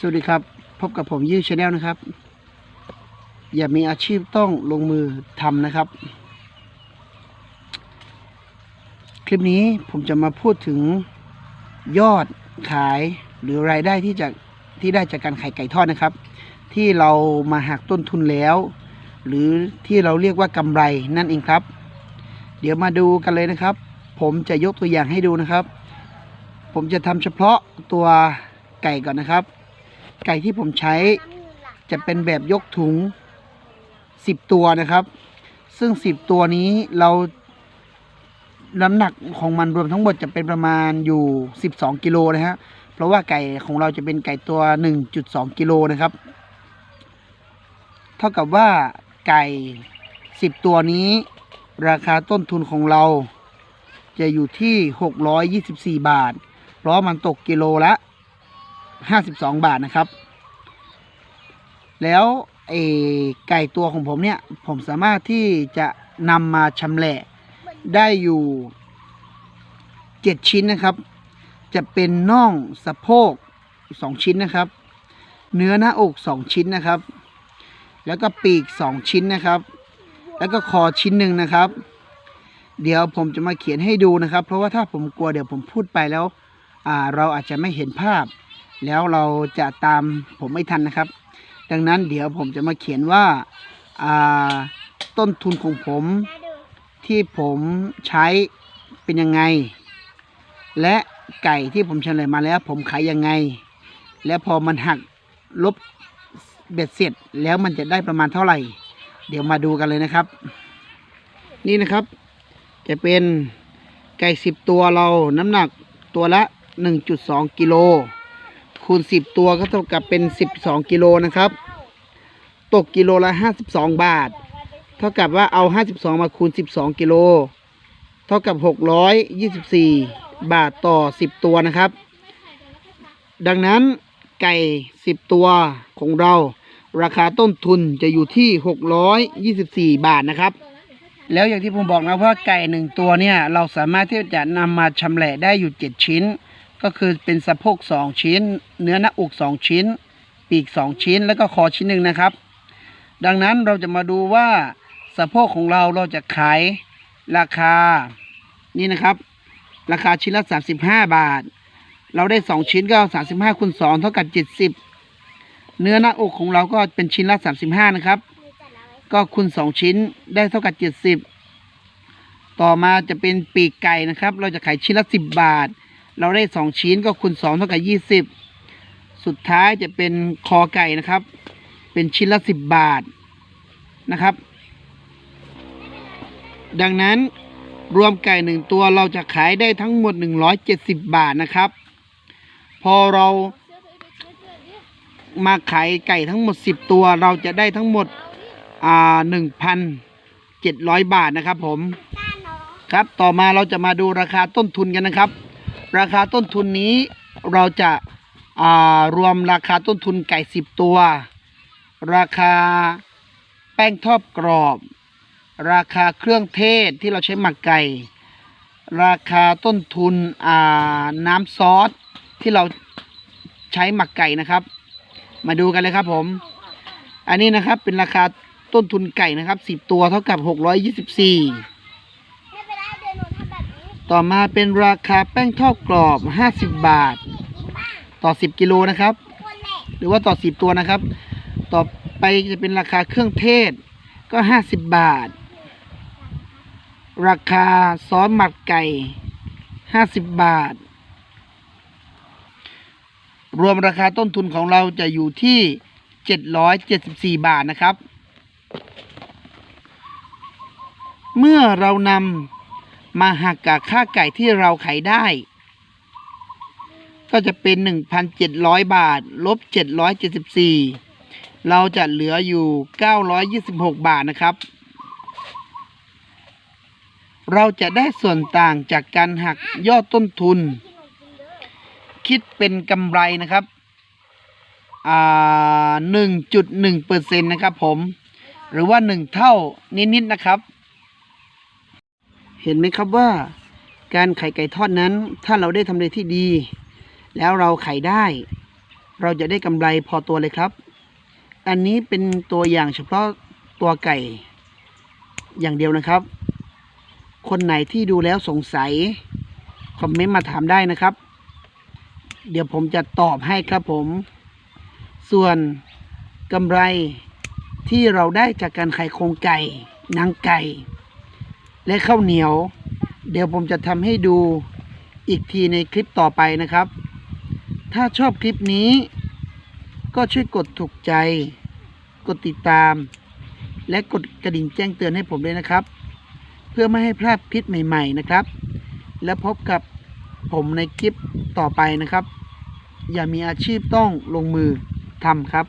สวัสดีครับ พบกับผมยื้อชาแนลนะครับ อย่ามีอาชีพต้องลงมือทำนะครับ คลิปนี้ผมจะมาพูดถึงยอดขายหรือรายได้ที่จากที่ได้จากการขายไก่ทอดนะครับ ที่เรามาหักต้นทุนแล้ว หรือที่เราเรียกว่ากำไรนั่นเองครับ เดี๋ยวมาดูกันเลยนะครับ ผมจะยกตัวอย่างให้ดูนะครับ ผมจะทำเฉพาะตัวไก่ก่อนนะครับ ไก่ที่ผมใช้จะเป็นแบบยกถุง 10 ตัวนะครับ ซึ่ง 10 ตัวนี้เราน้ำหนักของมันรวมทั้งหมดจะเป็นประมาณอยู่ 12 กิโลนะฮะ เพราะว่าไก่ของเราจะเป็นไก่ตัว 1.2 กิโลนะครับ เท่ากับว่าไก่ 10 ตัวนี้ ราคาต้นทุนของเรา จะอยู่ที่ 624 บาท เพราะมันตกกิโลละ 52บสองบาทนะครับ แล้วไอ้ไก่ตัวของผมเนี่ย ผมสามารถที่จะนำมาชำแหละได้อยู่7ชิ้นนะครับ จะเป็นน่องสะโพก2ชิ้นนะครับ เนื้อหน้าอก2ชิ้นนะครับ แล้วก็ปีก2ชิ้นนะครับ แล้วก็คอชิ้นหนึ่งนะครับ เดี๋ยวผมจะมาเขียนให้ดูนะครับ เพราะว่าถ้าผมกลัวเดี๋ยวผมพูดไปแล้วเราอาจจะไม่เห็นภาพ แล้วเราจะตามผมไม่ทันนะครับ ดังนั้นเดี๋ยวผมจะมาเขียนว่าาต้นทุนของผมที่ผมใช้เป็นยังไง และไก่ที่ผมเฉลยมาแล้ว ผมขายยังไง แล้วพอมันหักลบเบ็ดเสร็จแล้วมันจะได้ประมาณเท่าไหร่ เดี๋ยวมาดูกันเลยนะครับ นี่นะครับ จะเป็นไก่สิบตัวเราน้ำหนักตัวละ 1.2กิโล คูณ 10 ตัวก็เท่ากับเป็น 12 กิโลนะครับ ตกกิโลละ 52 บาท เท่ากับว่าเอา 52 มาคูณ 12 กิโล เท่ากับ 624 บาทต่อ 10 ตัวนะครับ ดังนั้นไก่ 10 ตัวของเรา ราคาต้นทุนจะอยู่ที่ 624 บาทนะครับแล้วอย่างที่ผมบอกนะว่าไก่หนึ่งตัวเนี่ย เราสามารถที่จะนำมาชำแหละได้อยู่ 7 ชิ้น ก็คือเป็นสะโพก2ชิ้น เนื้อหน้าอก2ชิ้น ปีก2ชิ้น แล้วก็คอชิ้นหนึ่งนะครับ ดังนั้นเราจะมาดูว่าสะโพกของเราเราจะขายราคานี่นะครับ ราคาชิ้นละ 35 บาท เราได้ 2 ชิ้นก็35คูณ2เท่ากับ 70 เนื้อหน้าอกของเราก็เป็นชิ้นละ 35 นะครับ ก็คูณ2ชิ้นได้เท่ากับ 70 ต่อมาจะเป็นปีกไก่นะครับ เราจะขายชิ้นละ 10 บาท เราได้2ชิ้นก็คูณ2เท่ากับ20สุดท้ายจะเป็นคอไก่นะครับ เป็นชิ้นละ10บาทนะครับ ดังนั้นรวมไก่หนึ่งตัวเราจะขายได้ทั้งหมด170บาทนะครับ พอเรามาขายไก่ทั้งหมด10ตัวเราจะได้ทั้งหมดอ่าหนึ่งพันเจ็ดร้อยบาทนะครับผม ครับต่อมาเราจะมาดูราคาต้นทุนกันนะครับ ราคาต้นทุนนี้เราจะารวมราคาต้นทุนไก่สิบตัว ราคาแป้งทอดกรอบ ราคาเครื่องเทศที่เราใช้หมักไก่ ราคาต้นทุนน้ำซอสที่เราใช้หมักไก่นะครับ มาดูกันเลยครับผม อันนี้นะครับเป็นราคาต้นทุนไก่นะครับสิบตัวเท่ากับหกร้อยยี่สิบสี่ ต่อมาเป็นราคาแป้งทอดกรอบห้าสิบบาท ต่อสิบกิโลนะครับ หรือว่าต่อสิบตัวนะครับ ต่อไปจะเป็นราคาเครื่องเทศก็ห้าสิบบาท ราคาซอสหมักไก่ห้าสิบบาท รวมราคาต้นทุนของเราจะอยู่ที่เจ็ดร้อยเจ็ดสิบสี่บาทนะครับ เมื่อเรานำ มาหักกับค่าไก่ที่เราขายได้ ก็จะเป็น 1,700 บาท ลบ 774 เราจะเหลืออยู่ 926 บาทนะครับ เราจะได้ส่วนต่างจากการหักยอดต้นทุน คิดเป็นกำไรนะครับอ่า1.1เปอร์เซ็นต์นะครับผม หรือว่า 1 เท่านิดๆนะครับ ห็นไหมครับว่าการไข่ไก่ทอดนั้น ถ้าเราได้ทำเลที่ดี แล้วเราไขายได้ เราจะได้กำไรพอตัวเลยครับ อันนี้เป็นตัวอย่างเฉพาะตัวไก่ อย่างเดียวนะครับ คนไหนที่ดูแล้วสงสัย คอมเมนต์มาถามได้นะครับ เดี๋ยวผมจะตอบให้ครับผม ส่วนกำไรที่เราได้จากการไขายโครงไก่นังไก่ และข้าวเหนียว เดี๋ยวผมจะทำให้ดูอีกทีในคลิปต่อไปนะครับ ถ้าชอบคลิปนี้ ก็ช่วยกดถูกใจ กดติดตาม และกดกระดิ่งแจ้งเตือนให้ผมด้วยนะครับ เพื่อไม่ให้พลาดคลิปใหม่ๆนะครับ และพบกับผมในคลิปต่อไปนะครับ อย่ามีอาชีพต้องลงมือทำครับ